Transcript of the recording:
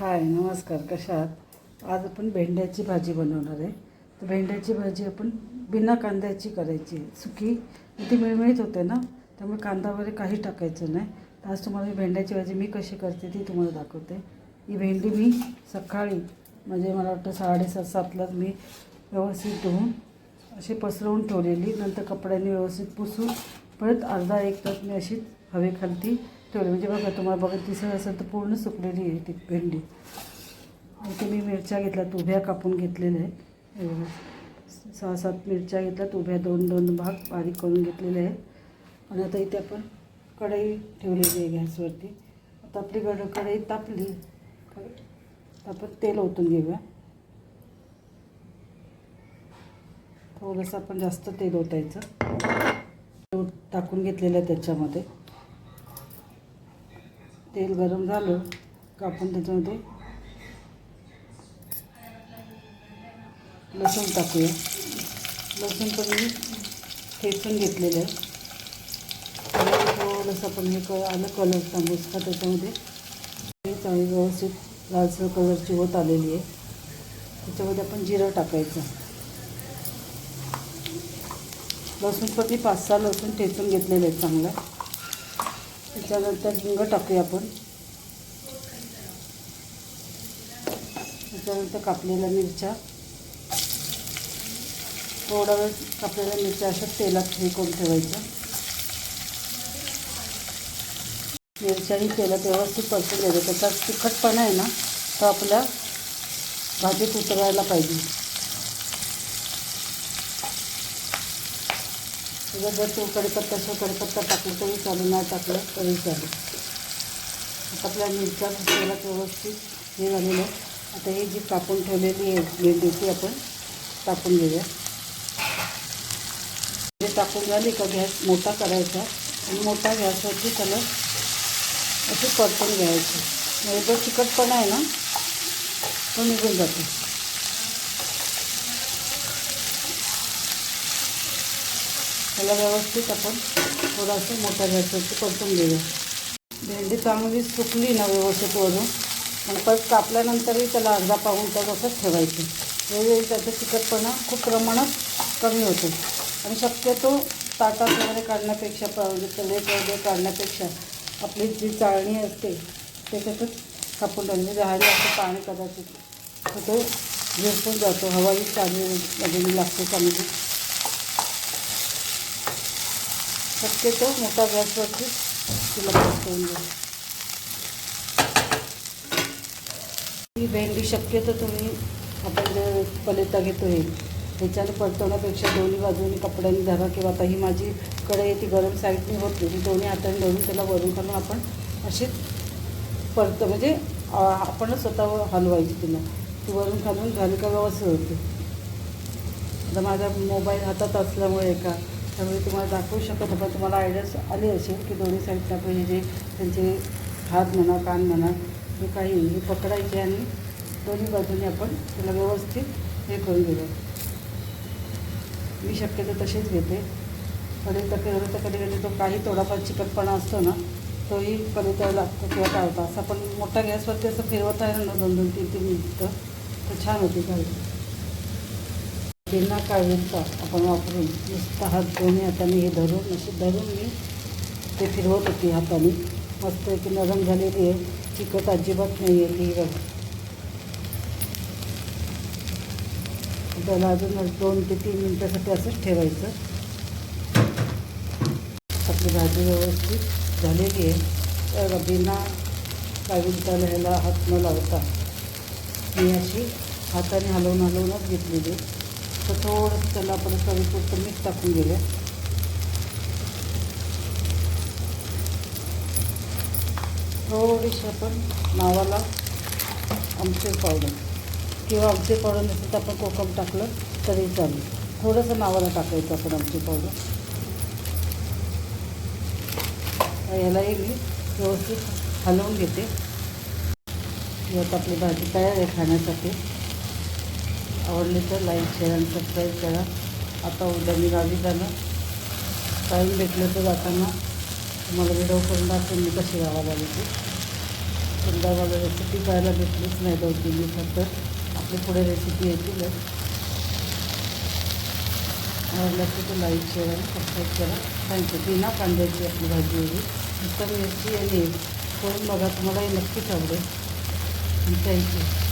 हाय नमस्कार कशा आहात? आज आपण भेंड्याची भाजी बनवणार आहे. तर भेंड्याची भाजी आपण बिना कांद्याची करायची आहे. सुकी ती मिळमिळीत होते ना त्यामुळे कांदा वगैरे काही टाकायचं नाही. तर आज तुम्हाला भेंड्याची भाजी मी कशी करते ती तुम्हाला दाखवते. ही भेंडी मी सकाळी म्हणजे मला वाटतं साडेसात सातलाच मी व्यवस्थित धुवून अशी पसरवून ठेवलेली. नंतर कपड्यांनी व्यवस्थित पुसून परत अर्धा एक तास मी अशीच हवेखालती ठेवली. म्हणजे बघा तुम्हाला बघा दिसत असेल तर पूर्ण सुकलेली आहे ती भेंडी. इथे मी मिरच्या घेतल्यात उभ्या कापून घेतलेल्या आहेत. सहा सात मिरच्या घेतल्यात उभ्या दोन दोन भाग बारीक करून घेतलेले आहेत. आणि आता इथे आपण कढई ठेवलेली आहे गॅसवरती. आता आपली कढ कढई तापली. आपण तेल ओतून घेऊया. थोडंसं आपण जास्त तेल ओतायचं. टाकून घेतलेलं आहे त्याच्यामध्ये. तेल गरम झालं का आपण त्याच्यामध्ये लसूण टाकूया. लसूण पण मी ठेचून घेतलेलं आहे. थोडंसं आपण हे क आलं कलर तांबूस. का त्याच्यामध्ये हे चांगली व्यवस्थित लालसर कलरची होत आलेली आहे. त्याच्यामध्ये आपण जिरं टाकायचं. लसूण पण मी पाच सहा लसूण ठेचून घेतलेलं आहे चांगलं. त्याच्यानंतर हिंग टाकूया आपण. त्याच्यानंतर कापलेल्या मिरच्या. थोडा वेळ कापलेल्या मिरच्या अशा तेलात हे करून ठेवायच्या. मिरच्याही तेलात व्यवस्थित परतून द्यायचं त्याचा तिखटपणा आहे ना तो आपल्या भाजीत उतरायला पाहिजे. तुझं जर तू कडीपत्ता असं कडीपत्ता टाकलं तरी चालू नाही टाकलं तरी चालेल. आता आपल्या मिरच्या तेलात व्यवस्थित हे झालेलं आता ही जी कापून ठेवलेली आहे भेंडी ती आपण टाकून घेऊया. हे टाकून झाली का गॅस मोठा करायचा आणि मोठा गॅसवरती त्याला अशी परतून घ्यायचं. म्हणजे जो चिकटपणा आहे ना तो निघून जातो. त्याला व्यवस्थित आपण थोडंसं मोठ्या गॅसवरती परतून घेऊया भेंडी चांगली सुकली ना व्यवस्थित वरून आणि परत कापल्यानंतरही त्याला अर्धा पाऊण तास असंच ठेवायचं. वेळोवेळी त्याचं तिखटपणा खूप प्रमाणात कमी होतो. आणि शक्यतो ताटात वगैरे काढण्यापेक्षा प- म्हणजे प्लेट वगैरे काढण्यापेक्षा आपली जी चाळणी असते त्याच्यातच कापून टाकली राहायला म्हणजे असं पाणी कदाचित तर तो झिरपून जातो हवाही चाळणीमध्ये लागते चांगली. शक्यतो मोठा गॅसवरती तिला करून घ्या ही भेंडी शक्यतो तुम्ही आपण जे पलेता घेतो आहे त्याच्याने परतवण्यापेक्षा दोन्ही बाजूने कपड्यांनी धरा किंवा आता ही माझी कढई आहे ती गरम साईडने होत नाही ती दोन्ही हाताने धरून त्याला वरून खालून आपण अशीच परत म्हणजे आपणच स्वतः हलवायची तिला. ती वरून खालून घालिका व्यवस्थित होते. आता माझा मोबाईल हातात असल्यामुळे का त्यामुळे तुम्हाला दाखवू शकत नाही, पण तुम्हाला आयडिया आली असेल की दोन्ही साईडला आपण हे जे त्यांचे हात म्हणा कान म्हणा हे काही हे पकडायचे आणि दोन्ही बाजूने आपण त्याला व्यवस्थित हे करून घेऊया मी शक्यतो तसेच घेते. कधी तर केलं तर कधी कधी तो काही थोडाफार चिकटपणा असतो ना तोही कधी लागतो किंवा काय होता असं आपण मोठ्या गॅसवरती असं फिरवत आहे ना दोन दोन तीन तीन मिनिटं. तर छान होती काही बिना काळवीचा आपण वापरून नुसता हात दोन्ही हाताने हे धरून असे धरून मी ते फिरवत होती हाताने. मस्त की नरम झालेली आहे. चिकट अजिबात नाही आहे ती बघ. त्याला अजून दोन ते तीन मिनटासाठी असंच ठेवायचं. आपली भाजी व्यवस्थित झालेली आहे. तर बिना काळवीचा ह्याला हात न लावता मी अशी हाताने हलवून हलवूनच घेतलेली तर थोडंसं त्याला आपण चवीपुरतं मीठ टाकून घेऊया थोडीशी आपण नावाला आमचे पावडर किंवा आमचे पावडर नसेल तर आपण कोकम टाकलं तरी चालेल. थोडंसं नावाला टाकायचं आपण आमचे पावडर. यालाही मी व्यवस्थित हलवून घेते. ही आपली भाजी तयार आहे खाण्यासाठी. आवडली तर लाईक शेअर आणि सबस्क्राईब करा. आता उद्या मी गावी जाणार टाईम भेटलं तर जाताना तुम्हाला व्हिडिओ करून दाखवून मी कशी गावाला आली समजा मला रेसिपी पाहायला भेटलीच नाही दोन तीन दिवसात तर आपली पुढे रेसिपी येतीलच आवडलं तर लाईक शेअर आणि सबस्क्राईब करा. थँक्यू बिना कांद्याची आपली भाजी होती. उत्तम मिरची आणि करून बघा तुम्हालाही नक्कीच आवडेल. थँक्यू